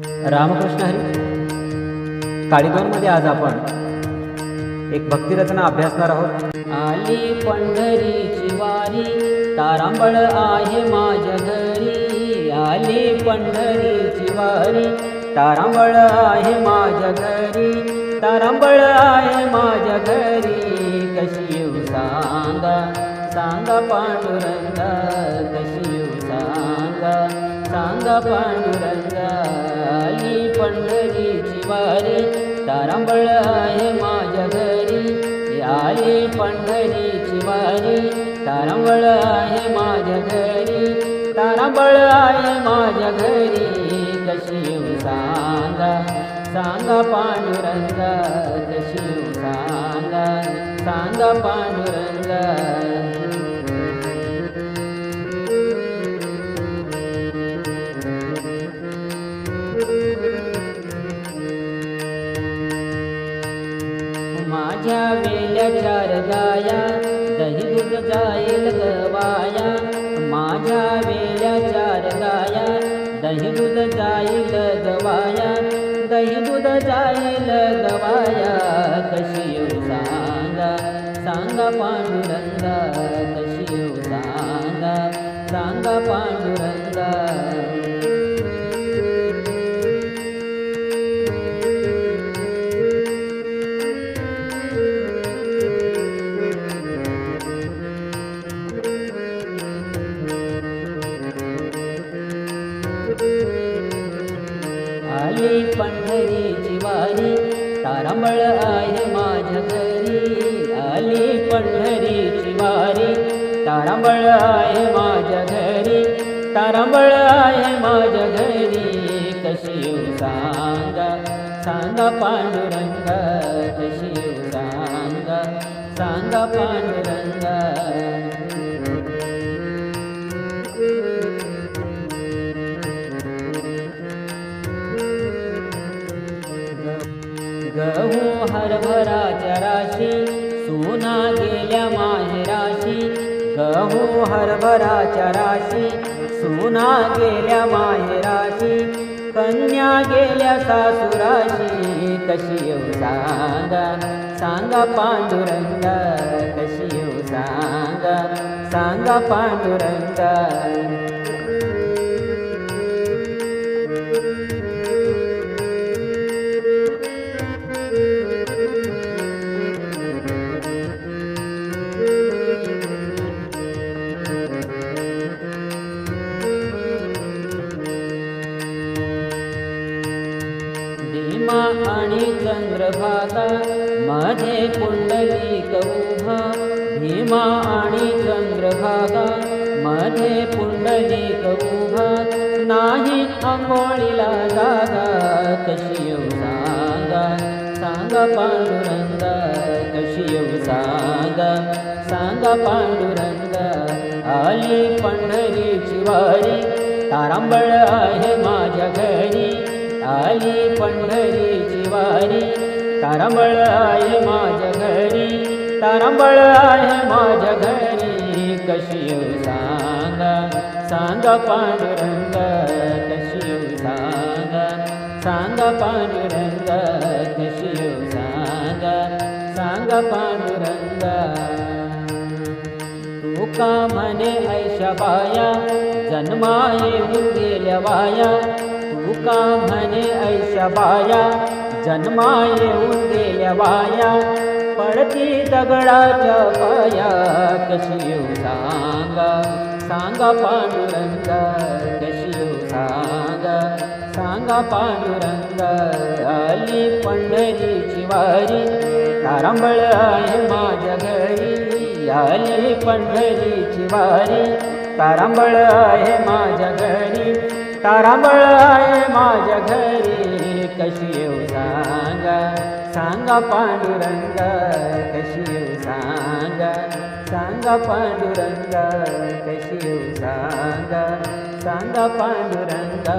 रामकृष्ण हरी? काळीदोनमध्ये आज आपण एक भक्तिरचना अभ्यासणार आहोत. आली पंढरीची वारी तारांबळ आहे माझ्या घरी. आली पंढरीची वारी तारांबळ आहे माझ्या घरी. तारांबळ आहे माझ्या घरी. कशी येऊ सांगा सांगा पांडुरंगा कशी येऊ सांगा सांगा पांडुरंगा. आली पंढरीची वारी तारांबळ आहे माझ्या घरी. आली पंढरीची वारी तारांबळ आहे माझ्या घरी. तारांबळ आहे माझ्या घरी कशी येऊ सांगा? सांगा पांडुरंगा कशी येऊ सांगा? सांगा पांडुरंगा. माझ्या वेल्या चार गाया दही दूध जाईल गवाया. माझ्या वेल्या चार गाया दही दूध जाईल गवाया. दही दूध जाईल गवाया कशी येऊ सांगा. सांगा पांडुरंगा कशी येऊ सांगा. सांगा पांडुरंगा. वारी तारांबळ आहे माझ्या घरी. आली पंढरीची वारी तारांबळ आहे माझ्या घरी. तारांबळ आहे माझ्या घरी कशी येऊ सांगा. सांगा पांडुरंग कशी येऊ सांगा. सांगा पांडुरंगा. हरभरा चराशी सोना गेल्या माहेराशी गहू हरभरा चराशी सोना गेल्या माहेराशी कन्या गेल्या सासुराशी कशी येऊ सांगा. सांगा पांडुरंग कशी येऊ सांगा. सांगा पांडुरंग. भीमा आणि चंद्रभागा माझे पुंडलिक उभा. भीमा आणि चंद्रभागा माझे पुंडलिक उभा. नाही आंघोळीला जागा कशी येऊ सांगा. सांगा पांडुरंगा कशी येऊ सांगा. सांगा पांडुरंगा आली पंढरीची वारी. तारांबळ आहे माझ्या घरी. आली पंढरीची वारी तारांबळ आहे माझ्या घरी. तारांबळ आहे माझ्या घरी. कशी येऊ सांगा? सांगा पांडुरंग कशी येऊ सांगा? सांगा पांडुरंग कशी येऊ सांगा? सांगा पांडुरंग. तुका का म्हणे ऐशा बाया? जन्मा येऊन गेल्या वाया तुका म्हणे ऐशा बाया? जन्मा येऊन गेल्या वाया पडती दगडाच्या पाया. कशी येऊ सांगा? सांगा पांडुरंग कशी येऊ सांगा? सांगा पांडुरंग आली पंढरीची वारी. तारांबळ आहे माझ्या घरी. आली पंढरीची वारी. तारांबळ आहे माझ्या घरी. तारांबळ आहे माझ्या घरी कशी येऊ सांगा? सांगा पांडुरंगा कशी येऊ सांगा? सांगा पांडुरंगा कशी येऊ सांगा? सांगा पांडुरंगा.